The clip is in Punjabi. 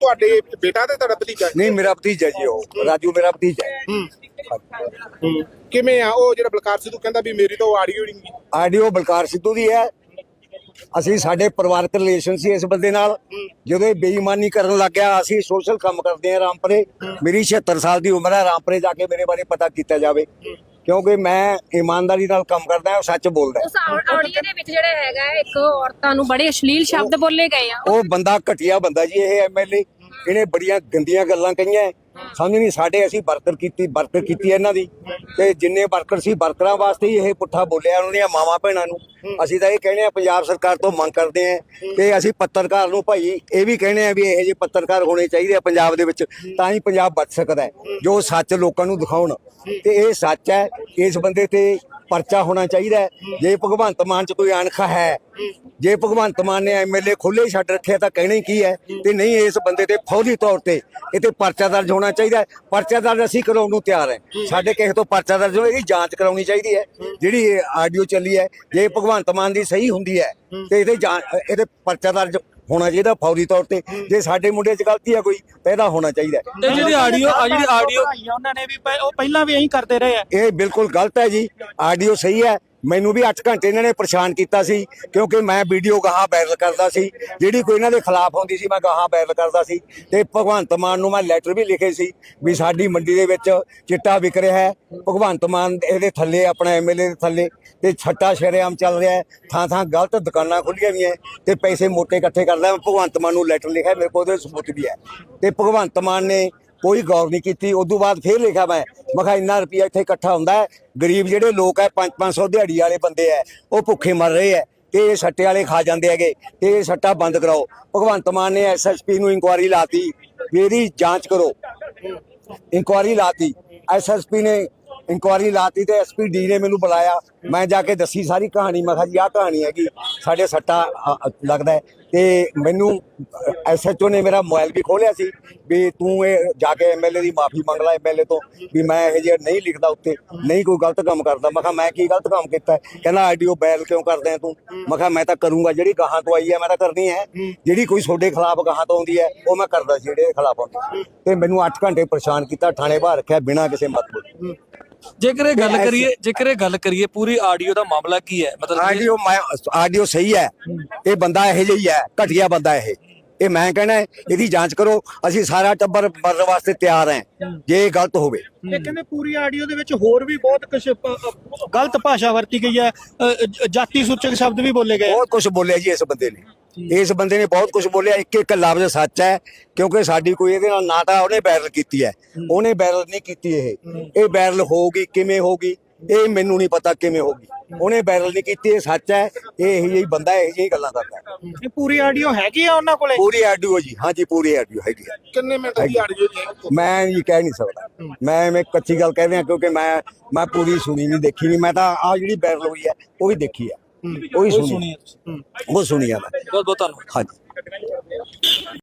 ਤੁਹਾਡੇ ਬੇਟਾ ਤੇ ਤੁਹਾਡਾ ਭਤੀਜਾ ਨਹੀਂ ਮੇਰਾ ਭਤੀਜਾ ਜੀ ਉਹ। ਰਾਜੂ ਮੇਰਾ ਭਤੀਜਾ ਹੈ। ਹੂੰ ਹੂੰ। ਕਿਵੇਂ ਆ? ਉਹ ਜਿਹੜਾ ਬਲਕਾਰ ਸਿੱਧੂ ਕਹਿੰਦਾ ਵੀ ਮੇਰੀ ਤਾਂ ਆਡੀਓ ਨਹੀਂ। ਆਡੀਓ ਬਲਕਾਰ ਸਿੱਧੂ ਦੀ ਹੈ। ਅਸੀਂ ਸਾਡੇ ਪਰਿਵਾਰਕ ਰਿਲੇਸ਼ਨ ਸੀ ਇਸ ਬੰਦੇ ਨਾਲ। ਜਦੋਂ ਇਹ ਬੇਈਮਾਨੀ ਕਰਨ ਲੱਗ ਗਿਆ ਅਸੀਂ ਸੋਸ਼ਲ ਕੰਮ ਕਰਦੇ ਹਾਂ ਰਾਮਪੁਰੇ। ਮੇਰੀ 76 ਸਾਲ ਦੀ ਉਮਰ ਹੈ। ਰਾਮਪੁਰੇ ਜਾ ਕੇ ਮੇਰੇ ਬਾਰੇ ਪਤਾ ਕੀਤਾ ਜਾਵੇ। ਕਿਉਂਕਿ ਮੈਂ ਇਮਾਨਦਾਰੀ ਨਾਲ ਕੰਮ ਕਰਦਾ ਹਾਂ ਸੱਚ ਬੋਲਦਾ। ਉਸ ਆਡੀਓ ਦੇ ਵਿੱਚ ਜਿਹੜਾ ਹੈਗਾ ਇੱਕ ਔਰਤਾਂ ਨੂੰ ਬੜੇ ਅਸ਼ਲੀਲ ਸ਼ਬਦ ਬੋਲੇ ਗਏ ਆ। ਉਹ ਬੰਦਾ ਘਟਿਆ ਬੰਦਾ ਜੀ ਇਹ ਐਮਐਲਏ ਇਹਨੇ ਬੜੀਆਂ ਗੰਦੀਆਂ ਗੱਲਾਂ ਕਹੀਆਂ। ਸਮਝ ਨਹੀਂ ਸਾਡੇ ਅਸੀਂ ਵਰਕਰ ਕੀਤੀ ਵਰਕਰ ਕੀਤੀ ਇਹਨਾਂ ਦੀ। ਤੇ ਜਿੰਨੇ ਵਰਕਰ ਸੀ ਵਰਕਰਾਂ ਵਾਸਤੇ ਹੀ ਇਹ ਪੁੱਠਾ ਬੋਲਿਆ ਉਹਨਾਂ ਦੀਆਂ ਮਾਵਾਂ ਭੈਣਾਂ ਨੂੰ। ਅਸੀਂ ਤਾਂ ਇਹ ਕਹਿੰਦੇ ਆ ਪੰਜਾਬ ਸਰਕਾਰ ਤੋਂ ਮੰਗ ਕਰਦੇ ਆ ਕਿ ਅਸੀਂ ਪੱਤਰਕਾਰ ਨੂੰ ਭਾਈ ਇਹ ਵੀ ਕਹਿੰਦੇ ਆ ਵੀ ਇਹੋ ਜਿਹੇ ਪੱਤਰਕਾਰ ਹੋਣੇ ਚਾਹੀਦੇ ਆ ਪੰਜਾਬ ਦੇ ਵਿੱਚ, ਤਾਂ ਹੀ ਪੰਜਾਬ ਬਚ ਸਕਦਾ ਹੈ, ਜੋ ਸੱਚ ਲੋਕਾਂ ਨੂੰ ਦਿਖਾਉਣ। ਤੇ ਇਹ ਸੱਚ ਹੈ, ਇਸ ਬੰਦੇ ਤੇ ਪਰਚਾ ਹੋਣਾ ਚਾਹੀਦਾ। ਜੇ ਭਗਵੰਤ ਮਾਨ ਚ ਕੋਈ ਅਣਖ ਹੈ ਜੇ ਭਗਵੰਤ ਮਾਨ ਨੇ ਐਮਐਲਏ ਖੁੱਲੇ ਛੱਡ ਰੱਖਿਆ ਤਾਂ ਕਹਿਣਾ ਹੀ ਕੀ ਹੈ ਤੇ ਨਹੀਂ ਇਸ ਬੰਦੇ ਤੇ ਫੌਰੀ ਤੌਰ ਤੇ ਇਹ ਤੇ ਪਰਚਾ ਦਰਜ ਹੋਣਾ ਚਾਹੀਦਾ। ਪਰਚਾ ਦਰਜ ਅਸੀਂ ਕਰਾਉਣ ਨੂੰ ਤਿਆਰ ਹੈ। ਸਾਡੇ ਕਿਸੇ ਤੋਂ ਪਰਚਾ ਦਰਜ ਹੋਵੇ ਇਹਦੀ ਜਾਂਚ ਕਰਾਉਣੀ ਚਾਹੀਦੀ ਹੈ। ਜਿਹੜੀ ਇਹ ਆਡੀਓ ਚੱਲੀ ਹੈ ਜੇ ਭਗਵੰਤ ਮਾਨ ਦੀ ਸਹੀ ਹੁੰਦੀ ਹੈ ਤੇ ਇਹਦੇ ਇਹਦੇ ਪਰਚਾ ਦਰਜ ਹੋਣਾ ਚਾਹੀਦਾ ਫੌਰੀ ਤੌਰ ਤੇ। ਜੇ ਸਾਡੇ ਮੁੰਡੇ 'ਚ ਗਲਤੀ ਹੈ ਕੋਈ ਤਾਂ ਇਹਦਾ ਹੋਣਾ ਚਾਹੀਦਾ। ਤੇ ਜਿਹੜੀ ਆਡੀਓ ਆ ਜਿਹੜੀ ਆਡੀਓ ਉਹਨਾਂ ਨੇ ਵੀ ਉਹ ਪਹਿਲਾਂ ਵੀ ਇਹੀ ਕਰਦੇ ਰਹੇ ਆ। ਇਹ ਬਿਲਕੁਲ ਗਲਤ ਹੈ ਜੀ। ਆਡੀਓ ਸਹੀ ਹੈ। ਮੈਨੂੰ ਵੀ 8 ਘੰਟੇ ਇਹਨਾਂ ਨੇ ਪਰੇਸ਼ਾਨ ਕੀਤਾ ਸੀ, ਕਿਉਂਕਿ ਮੈਂ ਵੀਡੀਓ ਗਾਹਾਂ ਵਾਇਰਲ ਕਰਦਾ ਸੀ, ਜਿਹੜੀ ਕੋਈ ਇਹਨਾਂ ਦੇ ਖਿਲਾਫ ਹੁੰਦੀ ਸੀ ਮੈਂ ਗਾਹਾਂ ਵਾਇਰਲ ਕਰਦਾ ਸੀ, ਤੇ ਭਗਵੰਤ ਮਾਨ ਨੂੰ ਮੈਂ ਲੈਟਰ ਵੀ ਲਿਖੇ ਸੀ ਵੀ ਸਾਡੀ ਮੰਡੀ ਦੇ ਵਿੱਚ ਚਿੱਟਾ ਵਿਕ ਰਿਹਾ ਹੈ, ਭਗਵੰਤ ਮਾਨ ਇਹਦੇ ਥੱਲੇ, ਆਪਣਾ ਐਮਐਲਏ ਦੇ ਥੱਲੇ, ਤੇ ਛੱਟਾ ਸ਼ਰੇਆਮ ਚੱਲ ਰਿਹਾ ਹੈ ਥਾਂ ਥਾਂ ਗਲਤ ਦੁਕਾਨਾਂ ਖੁੱਲੀਆਂ ਵੀ ਹੈ, ਤੇ ਪੈਸੇ ਮੋਟੇ ਇਕੱਠੇ ਕਰਦਾ ਮੈਂ ਭਗਵੰਤ ਮਾਨ ਨੂੰ ਲੈਟਰ ਲਿਖਿਆ, ਮੇਰੇ ਕੋਲ ਉਹਦੇ ਸਬੂਤ ਵੀ ਹੈ, ਤੇ ਭਗਵੰਤ ਮਾਨ ਨੇ ਕੋਈ ਗੌਰ ਨਹੀਂ ਕੀਤੀ। ਉਦੋਂ ਬਾਅਦ ਫੇਰ ਲਿਖਿਆ ਮੈਂ ਮੈਂ ਕਿਹਾ ਇੰਨਾ ਰੁਪਿਆ ਇੱਥੇ ਇਕੱਠਾ ਹੁੰਦਾ ਹੈ। ਗਰੀਬ ਜਿਹੜੇ ਲੋਕ ਹੈ 5-500 ਦਿਹਾੜੀ ਵਾਲੇ ਬੰਦੇ ਹੈ, ਉਹ ਭੁੱਖੇ ਮਰ ਰਹੇ ਹੈ। ਤੇ ਇਹ ਸੱਟੇ ਵਾਲੇ ਖਾ ਜਾਂਦੇ ਹੈਗੇ। ਤੇ ਇਹ ਸੱਟਾ ਬੰਦ ਕਰਾਓ। ਭਗਵੰਤ ਮਾਨ ਨੇ ਐਸਐਸਪੀ ਨੂੰ ਇਨਕੁਆਰੀ ਲਾਤੀ। ਵੀ ਇਹਦੀ ਜਾਂਚ ਕਰੋ। ਇਨਕੁਆਰੀ ਲਾਤੀ। ਐਸਐਸਪੀ ਨੇ ਇਨਕੁਆਰੀ ਲਾਤੀ ਤੇ ਐਸਪੀ ਡੀ ਨੇ ਮੈਨੂੰ ਬੁਲਾਇਆ। ਮੈਂ ਜਾ ਕੇ ਦੱਸੀ ਸਾਰੀ ਕਹਾਣੀ। ਮੈਂ ਕਿਹਾ ਜੀ, ਆਹ ਕਹਾਣੀ ਹੈਗੀ। ਸਾਡੇ ਸੱਟਾ ਲੱਗਦਾ ਤੇ ਮੈਨੂੰ ਐਸਐਚਓ ਨੇ ਮੇਰਾ ਮੋਬਾਈਲ ਵੀ ਖੋਲਿਆ ਸੀ। ਵੀ ਤੂੰ ਇਹ ਜਾ ਕੇ ਐਮਐਲਏ ਦੀ ਮਾਫੀ ਮੰਗ ਲੈ ਐਮਐਲਏ ਤੋਂ ਵੀ ਮੈਂ ਇਹ ਜਿਹਾ ਨਹੀਂ ਲਿਖਦਾ ਉੱਤੇ ਨਹੀਂ ਕੋਈ ਗਲਤ ਕੰਮ ਕਰਦਾ। ਮੈਂ ਕਿਹਾ ਮੈਂ ਕੀ ਗਲਤ ਕੰਮ ਕੀਤਾ? ਕਹਿੰਦਾ ਆਡੀਓ ਬੈਲ ਕਿਉਂ ਕਰਦੇ ਆ ਤੂੰ? ਮੈਂ ਕਿਹਾ ਮੈਂ ਤਾਂ ਕਰੂੰਗਾ ਜਿਹੜੀ ਗਾਹਾਂ ਤੋਂ ਆਈ ਹੈ ਮੈਂ ਤਾਂ ਕਰਨੀ ਹੈ। ਜਿਹੜੀ ਕੋਈ ਤੁਹਾਡੇ ਖਿਲਾਫ ਗਾਹਾਂ ਤੋਂ ਆਉਂਦੀ ਹੈ ਉਹ ਮੈਂ ਕਰਦਾ ਜਿਹੜੇ ਖਿਲਾਫ ਆਉਂਦੀ ਤੇ ਮੈਨੂੰ 8 ਘੰਟੇ ਪਰੇਸ਼ਾਨ ਕੀਤਾ ਥਾਣੇ ਬਾਹਰ ਰੱਖਿਆ ਬਿਨਾਂ ਕਿਸੇ ਮਤਲਬ ਜੇਕਰ ਇਹ ਗੱਲ ਕਰੀਏ ਜੇਕਰ ਇਹ ਗੱਲ ਕਰੀਏ ਪੂਰੀ ਆਡੀਓ ਦਾ ਮਾਮਲਾ ਕੀ ਹੈ? ਮਤਲਬ ਆਡੀਓ ਆਡੀਓ ਸਹੀ ਹੈ। ਇਹ ਬੰਦਾ ਇਹੋ ਜਿਹਾ ਹੀ ਹੈ ਘਟੀਆ ਬੰਦਾ ਇਹ। ਇਹ ਮੈਂ ਕਹਿਣਾ ਇਹਦੀ ਜਾਂਚ ਕਰੋ ਅਸੀਂ ਸਾਰਾ ਟੱਬਰ ਮਰਨ ਵਾਸਤੇ ਤਿਆਰ ਹਾਂ ਜੇ ਇਹ ਗਲਤ ਹੋਵੇ। ਇਹ ਕਹਿੰਦੇ ਪੂਰੀ ਆਡੀਓ ਦੇ ਵਿੱਚ ਹੋਰ ਵੀ ਬਹੁਤ ਕੁਝ ਗਲਤ ਭਾਸ਼ਾ ਵਰਤੀ ਗਈ ਹੈ ਜਾਤੀ ਸੂਚਕ ਸ਼ਬਦ ਵੀ ਬੋਲੇ ਗਏ। ਬਹੁਤ ਕੁਝ ਬੋਲਿਆ ਜੀ ਇਸ ਬੰਦੇ ਨੇ। ਇਸ ਬੰਦੇ ਨੇ ਬਹੁਤ ਕੁਝ ਬੋਲਿਆ ਇੱਕ ਇੱਕ ਲਫ਼ਜ਼ ਸੱਚ ਹੈ ਕਿਉਂਕਿ ਸਾਡੀ ਕੋਈ ਇਹਦੇ ਨਾਲ ਨਾ ਤਾਂ ਉਹਨੇ ਵਾਇਰਲ ਕੀਤੀ ਹੈ। ਉਹਨੇ ਵਾਇਰਲ ਨਹੀਂ ਕੀਤੀ ਇਹ। ਇਹ ਵਾਇਰਲ ਹੋਊਗੀ ਕਿਵੇਂ ਹੋਊਗੀ ਇਹ ਮੈਨੂੰ ਨਹੀਂ ਪਤਾ ਕਿਵੇਂ ਹੋਊਗੀ ਉਹਨੇ ਵਾਇਰਲ ਨਹੀਂ ਕੀਤੀ ਇਹ ਸੱਚ ਹੈ ਇਹ ਇਹੋ ਜਿਹੀ ਬੰਦਾ ਇਹੋ ਜਿਹੀ ਗੱਲਾਂ ਕਰਦਾ ਹੈ। ਇਹ ਪੂਰੀ ਆਡੀਓ ਹੈਗੀ ਆ ਉਹਨਾਂ ਕੋਲੇ? ਪੂਰੀ ਆਡੀਓ ਜੀ ਹਾਂਜੀ ਪੂਰੀ ਆਡੀਓ ਹੈਗੀ ਹੈ ਕਿੰਨੇ ਮਿੰਟ ਦੀ ਆਡੀਓ ਜੀ? ਮੈਂ ਇਹ ਕਹਿ ਨਹੀਂ ਸਕਦਾ। ਮੈਂ ਐਵੇਂ ਕੱਚੀ ਗੱਲ ਕਹਿ ਰਿਹਾ ਕਿਉਂਕਿ ਮੈਂ ਮੈਂ ਪੂਰੀ ਸੁਣੀ ਨਹੀਂ ਦੇਖੀ ਨਹੀਂ। ਮੈਂ ਤਾਂ ਆ ਜਿਹੜੀ ਵਾਇਰਲ ਹੋਈ ਹੈ ਉਹ ਵੀ ਦੇਖੀ ਹੈ। ਉਹ ਵੀ ਸੁਣੀ ਸੁਣੀ ਹੈ। ਤੁਸੀਂ। ਉਹ ਸੁਣੀ ਹੈ ਮੈਂ। ਬਹੁਤ ਬਹੁਤ ਧੰਨਵਾਦ। ਹਾਂਜੀ।